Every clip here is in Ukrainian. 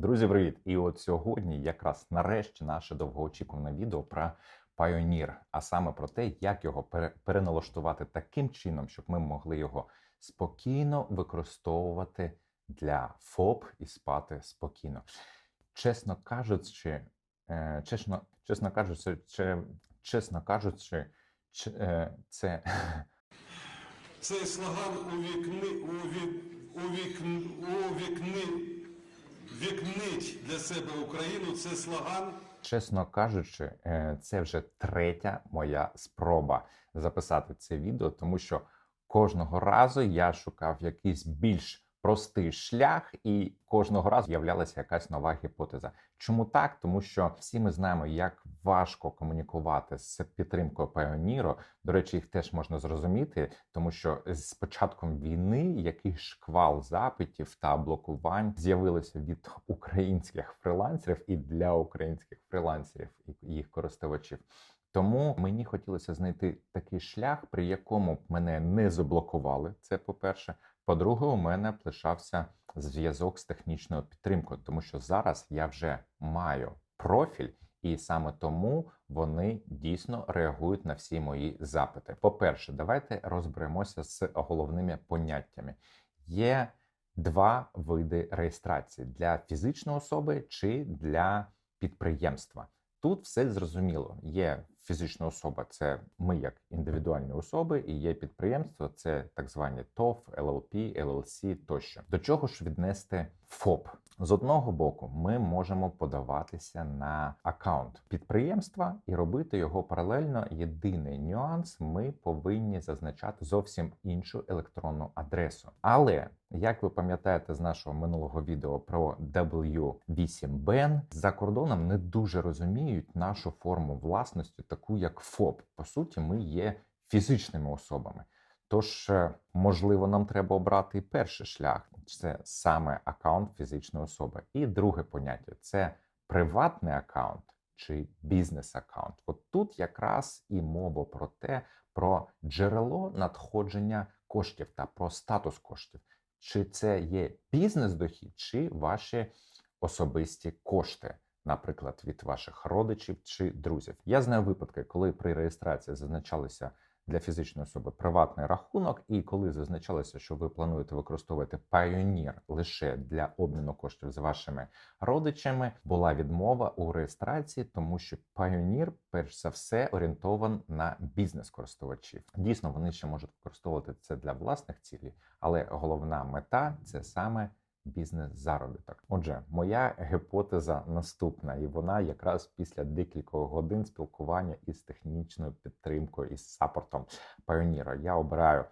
Друзі, привіт! І от сьогодні, якраз нарешті, наше довгоочікуване відео про Pioneer, а саме про те, як його пере- переналаштувати таким чином, щоб ми могли його спокійно використовувати для ФОП і спати спокійно. Чесно кажучи, е, чесно, чесно кажучи, чи, чесно кажучи, е, це Цей слоган увікни, уві, увікн, увікни, вікнить для себе Україну. Це слоган Чесно кажучи, е, це вже третя моя спроба записати це відео, тому що кожного разу я шукав якийсь більш простий шлях, і кожного разу з'являлася якась нова гіпотеза. Чому так? Тому що всі ми знаємо, як важко комунікувати з підтримкою Pioneer. До речі, їх теж можна зрозуміти, тому що з початком війни який шквал запитів та блокувань з'явилося від українських фрилансерів і для українських фрилансерів і їх користувачів. Тому мені хотілося знайти такий шлях, при якому б мене не заблокували. Це по-перше. По-друге, у мене б лишався зв'язок з технічною підтримкою, тому що зараз я вже маю профіль, і саме тому вони дійсно реагують на всі мої запити. По-перше, давайте розберемося з головними поняттями. Є два види реєстрації для фізичної особи чи для підприємства. Тут все зрозуміло. Є фізична особа, це ми як індивідуальні особи, і є підприємство, це так звані ТОВ, ЛЛП, ЛЛС тощо. До чого ж віднести ФОП? З одного боку, ми можемо подаватися на аккаунт підприємства і робити його паралельно. Єдиний нюанс: ми повинні зазначати зовсім іншу електронну адресу. Але як ви пам'ятаєте з нашого минулого відео про W8BN, за кордоном не дуже розуміють нашу форму власності, таку як ФОП. По суті, ми є фізичними особами. Тож, е, можливо, нам треба обрати перший шлях це саме аккаунт фізичної особи. І друге поняття це приватний аккаунт чи бізнес-аккаунт. От тут якраз і мова про те, про джерело надходження коштів та про статус коштів. Чи це є бізнес-дохід, чи ваші особисті кошти, наприклад, від ваших родичів чи друзів. Я знаю випадки, коли при реєстрації зазначалися для фізичної особи приватний рахунок, і коли зазначалося, що ви плануєте використовувати Pioneer лише для обміну коштів з вашими родичами, була відмова у реєстрації, тому що Pioneer, перш за все, орієнтован на бізнес-користувачів. Дійсно, вони ще можуть використовувати це для власних цілей, але головна мета це саме бізнес-заробіток. Отже, моя гіпотеза наступна, і вона якраз після декількох годин спілкування із технічною підтримкою із саппортом Pioneer. Я обираю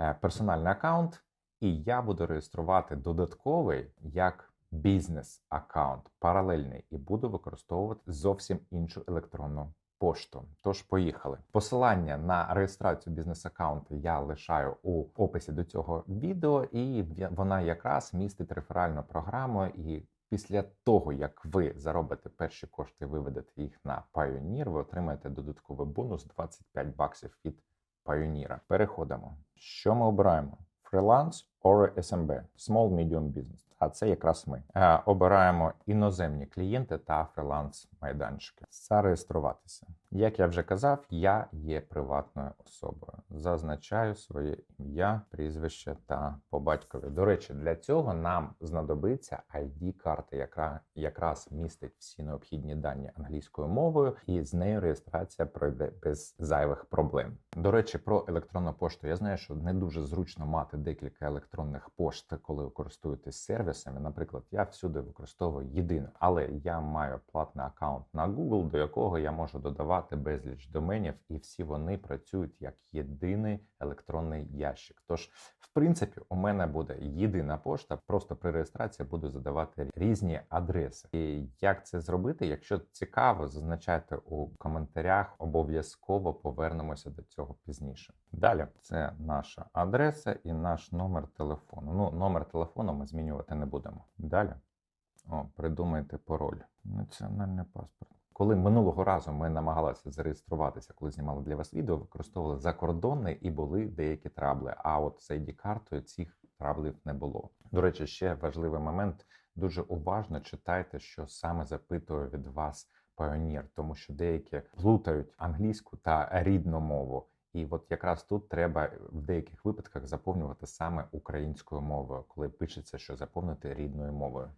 е, персональний аккаунт, і я буду реєструвати додатковий як бізнес-аккаунт паралельний, і буду використовувати зовсім іншу електронну пошту. Тож поїхали. Посилання на реєстрацію бізнес-аккаунту я лишаю у описі до цього відео, і вона якраз містить реферальну програму. І після того, як ви заробите перші кошти, виведете їх на Pioneer, ви отримаєте додатковий бонус 25 баксів від Pioneer. Переходимо. Що ми обираємо? Freelance or SMB – Small Medium Business. А це якраз ми Е, обираємо іноземні клієнти та фріланс майданчики. Зареєструватися. Як я вже казав, я є приватною особою. Зазначаю своє ім'я, прізвище та по батькові. До речі, для цього нам знадобиться ID-карта, яка якраз містить всі необхідні дані англійською мовою, і з нею реєстрація пройде без зайвих проблем. До речі, про електронну пошту я знаю, що не дуже зручно мати декілька електронних пошт, коли ви користуєтесь сервісами. Наприклад, я всюди використовую єдине, але я маю платний аккаунт на Google, до якого я можу додавати безліч доменів, і всі вони працюють як єдиний електронний ящик. Тож, в принципі, у мене буде єдина пошта. Просто при реєстрації буду задавати різні адреси. І як це зробити? Якщо цікаво, зазначайте у коментарях. Обов'язково повернемося до цього пізніше. Далі це наша адреса і наш номер телефону. Ну, номер телефону ми змінювати не будемо. Далі о, придумайте пароль. Національний паспорт. Коли минулого разу ми намагалися зареєструватися, коли знімали для вас відео, використовували закордонний і були деякі трабли. А от з ID-картою цих траблів не було. До речі, ще важливий момент. дуже уважно читайте, що саме запитує від вас Pioneer, тому що деякі плутають англійську та рідну мову. І от якраз тут треба в деяких випадках заповнювати саме українською мовою, коли пишеться, що заповнити рідною мовою.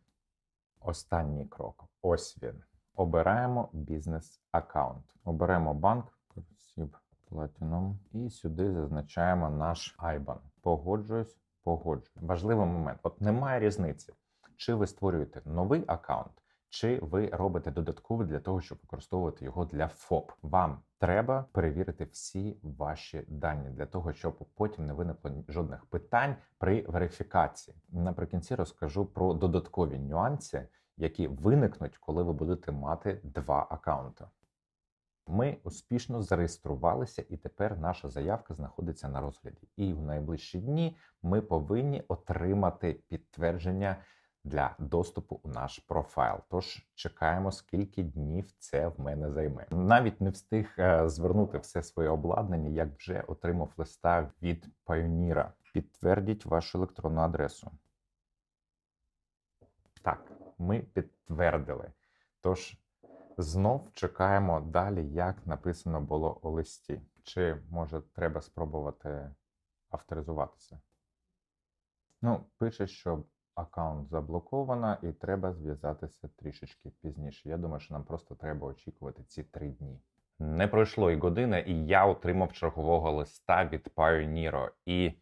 Останній крок. Ось він. Обираємо бізнес-аккаунт. Оберемо банк Сіб Platinum і сюди зазначаємо наш IBAN. Погоджуюсь, погоджуюсь. Важливий момент. От немає різниці, чи ви створюєте новий аккаунт, чи ви робите додатковий для того, щоб використовувати його для ФОП. Вам треба перевірити всі ваші дані для того, щоб потім не виникло жодних питань при верифікації. Наприкінці розкажу про додаткові нюанси, які виникнуть, коли ви будете мати два аккаунти. Ми успішно зареєструвалися, і тепер наша заявка знаходиться на розгляді. І в найближчі дні ми повинні отримати підтвердження для доступу у наш профайл. Тож чекаємо, скільки днів це в мене займе. Навіть не встиг е, звернути все своє обладнання, як вже отримав листа від Pioneer. Підтвердіть вашу електронну адресу. Так, ми підтвердили. Тож знов чекаємо далі, як написано було у листі. Чи може треба спробувати авторизуватися? Ну, пише, що аккаунт заблоковано і треба зв'язатися трішечки пізніше. Я думаю, що нам просто треба очікувати ці три дні. Не пройшло і години, і я отримав чергового листа від Pioneer. І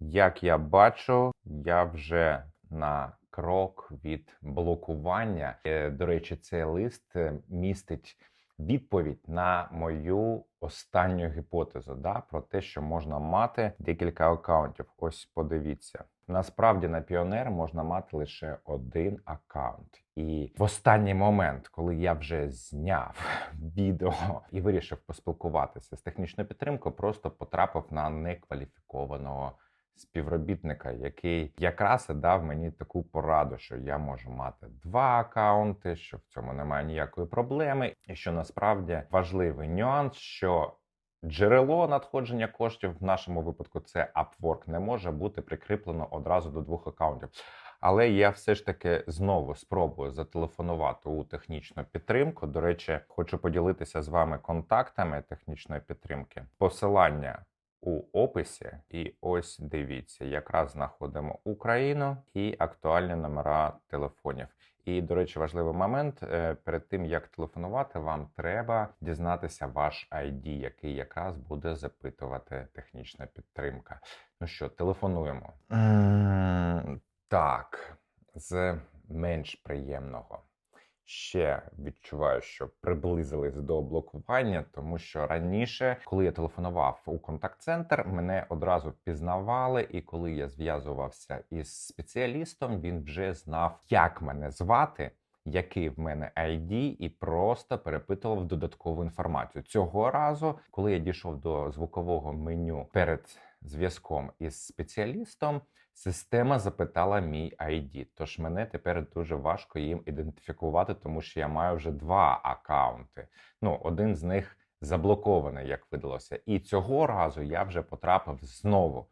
як я бачу, я вже на крок від блокування. Е, До речі, цей лист е, містить відповідь на мою останню гіпотезу да, про те, що можна мати декілька аккаунтів. Ось подивіться. Насправді на Pioneer можна мати лише один аккаунт. І в останній момент, коли я вже зняв відео і вирішив поспілкуватися з технічною підтримкою, просто потрапив на некваліфікованого співробітника, який якраз і дав мені таку пораду, що я можу мати два акаунти, що в цьому немає ніякої проблеми, і що насправді важливий нюанс, що джерело надходження коштів в нашому випадку це Upwork, не може бути прикріплено одразу до двох акаунтів. Але я все ж таки знову спробую зателефонувати у технічну підтримку. До речі, хочу поділитися з вами контактами технічної підтримки. Посилання у описі, і ось дивіться, якраз знаходимо Україну і актуальні номера телефонів. І, до речі, важливий момент е, перед тим як телефонувати, вам треба дізнатися ваш ID, який якраз буде запитувати технічна підтримка. Ну що, телефонуємо. Так, з менш приємного. Ще відчуваю, що приблизились до блокування, тому що раніше, коли я телефонував у контакт-центр, мене одразу впізнавали, і коли я зв'язувався із спеціалістом, він вже знав, як мене звати, який в мене ID, і просто перепитував додаткову інформацію. Цього разу, коли я дійшов до звукового меню перед зв'язком із спеціалістом, система запитала мій ID. Тож мене тепер дуже важко їм ідентифікувати, тому що я маю вже два акаунти. Ну, один з них заблокований, як видалося. І цього разу я вже потрапив знову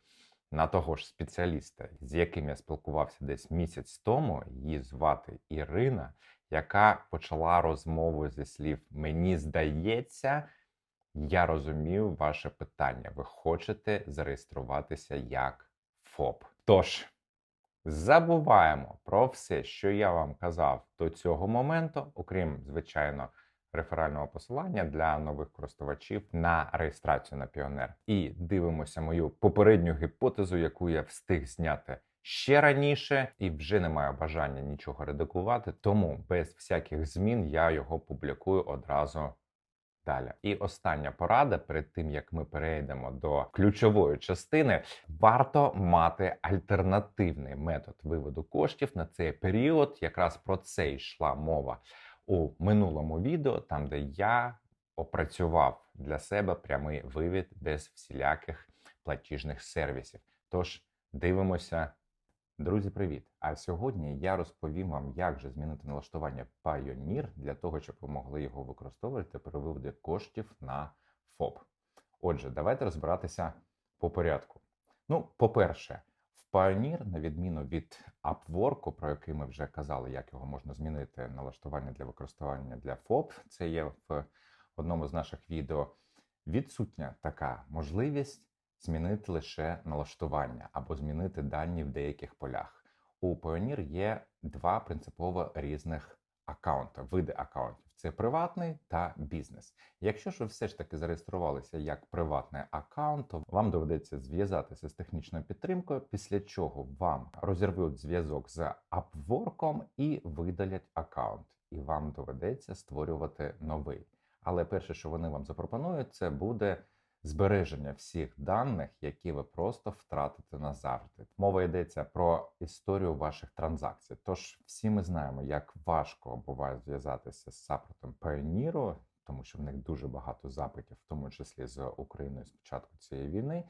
на того ж спеціаліста, з яким я спілкувався десь місяць тому. Її звати Ірина, яка почала розмову зі слів Мені здається. Я розумію ваше питання. Ви хочете зареєструватися як ФОП. Тож забуваємо про все, що я вам казав до цього моменту, окрім звичайно реферального посилання для нових користувачів на реєстрацію на Піонер. І дивимося мою попередню гіпотезу, яку я встиг зняти. Ще раніше і вже не маю бажання нічого редагувати, тому без всяких змін я його публікую одразу Далі. І остання порада перед тим як ми перейдемо до ключової частини, варто мати альтернативний метод виводу коштів на цей період. Якраз про це йшла мова у минулому відео, там де я опрацював для себе прямий вивід без всіляких платіжних сервісів. Тож дивимося. Друзі, привіт! А сьогодні я розповім вам, як же змінити налаштування Pioneer для того, щоб ви могли його використовувати при виводі коштів на ФОП. Отже, давайте розбиратися по порядку. Ну, по-перше, в Pioneer, на відміну від Upwork, про який ми вже казали, як його можна змінити налаштування для використання для ФОП. Це є в одному з наших відео. Відсутня така можливість змінити лише налаштування або змінити дані в деяких полях. У Pioneer є два принципово різних аккаунти, види аккаунтів. Це приватний та бізнес. Якщо ж ви все ж таки зареєструвалися як приватний аккаунт, то вам доведеться зв'язатися з технічною підтримкою, після чого вам розірвуть зв'язок з Upwork і видалять аккаунт, і вам доведеться створювати новий. Але перше, що вони вам запропонують, це буде збереження всіх даних, які ви просто втратите назавжди. Мова йдеться про історію ваших транзакцій. Тож всі ми знаємо, як важко буває зв'язатися з саппортом Pioneer, тому що в них дуже багато запитів, в тому числі з Україною з початку цієї війни.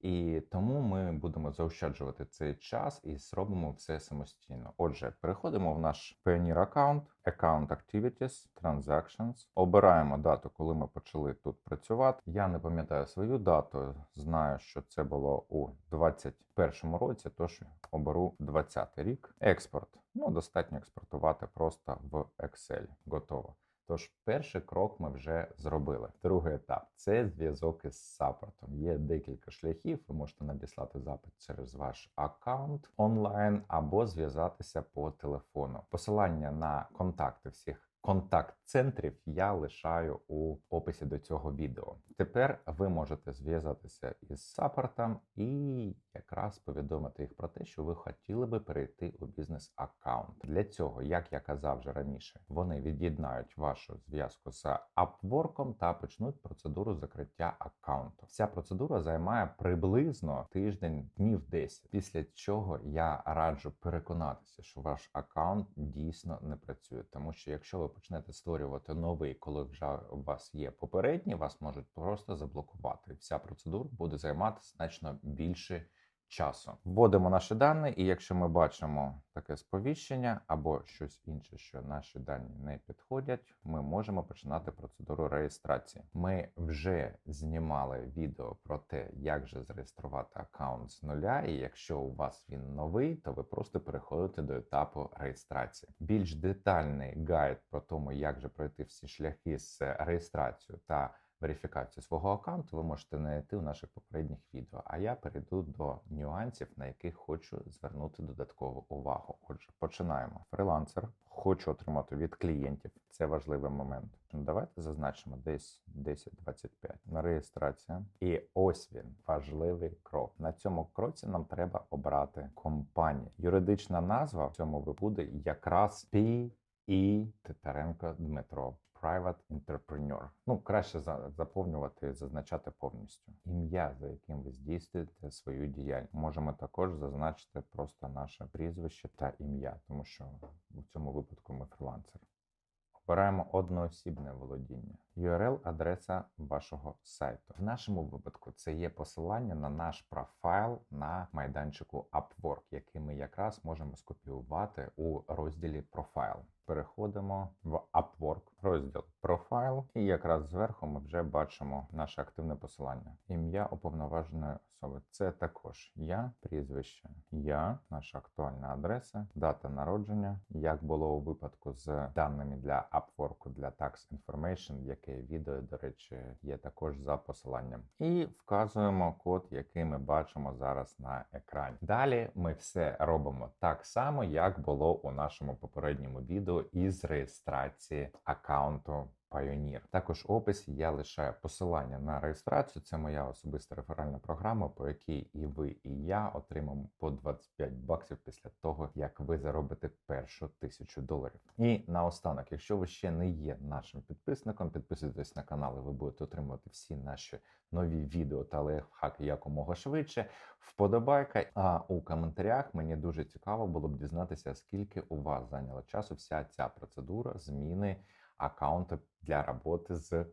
І тому ми будемо заощаджувати цей час і зробимо все самостійно. Отже, переходимо в наш Pioneer аккаунт, Account Activities, Transactions. Обираємо дату, коли ми почали тут працювати. Я не пам'ятаю свою дату. Знаю, що це було у 21 році. Тож оберу 20 рік. Експорт. Ну достатньо експортувати просто в Excel. Готово. Тож перший крок ми вже зробили. Другий етап це зв'язок із саппортом. Є декілька шляхів. Ви можете надіслати запит через ваш аккаунт онлайн або зв'язатися по телефону. Посилання на контакти всіх контакт-центрів я лишаю у описі до цього відео. Тепер ви можете зв'язатися із саппортом і якраз повідомити їх про те, що ви хотіли би перейти у бізнес-аккаунт. Для цього, як я казав вже раніше, вони від'єднають вашу зв'язку з Upwork та почнуть процедуру закриття аккаунту. Ця процедура займає приблизно тиждень днів 10, після чого я раджу переконатися, що ваш аккаунт дійсно не працює, тому що якщо ви почнете створювати новий, коли вже у вас є попередній, вас можуть просто заблокувати. Вся процедура буде займати значно більше часу. Вводимо наші дані, і якщо ми бачимо таке сповіщення або щось інше, що наші дані не підходять, ми можемо починати процедуру реєстрації. Ми вже знімали відео про те, як же зареєструвати аккаунт з нуля. І якщо у вас він новий, то ви просто переходите до етапу реєстрації. Більш детальний гайд про тому, як же пройти всі шляхи з реєстрацією та верифікацію свого аккаунту ви можете знайти у наших попередніх відео. А я перейду до нюансів, на яких хочу звернути додаткову увагу. Отже, починаємо. Фрилансер хочу отримати від клієнтів. Це важливий момент. Давайте зазначимо десь 10-25 на реєстрація. І ось він важливий крок. На цьому кроці нам треба обрати компанію. Юридична назва в цьому буде якраз P. І Титаренко Дмитро, Private Entrepreneur. Ну, краще заповнювати зазначати повністю. Ім'я, за яким ви здійснюєте свою діяльність. Можемо також зазначити просто наше прізвище та ім'я, тому що в цьому випадку ми фрілансер. Обираємо одноосібне володіння. URL – адреса вашого сайту. В нашому випадку це є посилання на наш профайл на майданчику Upwork, який ми якраз можемо скопіювати у розділі профайл. Переходимо в Upwork, розділ профайл, і якраз зверху ми вже бачимо наше активне посилання. Ім'я уповноваженої особи. Це також я, прізвище, я, наша актуальна адреса, дата народження, як було у випадку з даними для Upwork для Tax Information, яке відео, до речі, є також за посиланням. І вказуємо код, який ми бачимо зараз на екрані. Далі ми все робимо так само, як було у нашому попередньому відео із реєстрації аккаунту Pioneer. Також в описі я лишаю посилання на реєстрацію. Це моя особиста реферальна програма, по якій і ви, і я отримаємо по 25 баксів після того, як ви заробите першу тисячу доларів. І наостанок, якщо ви ще не є нашим підписником, підписуйтесь на канал, і ви будете отримувати всі наші нові відео та лайфхаки якомога швидше. Вподобайка. А у коментарях мені дуже цікаво було б дізнатися, скільки у вас зайняло часу вся ця процедура зміни аккаунту для работы з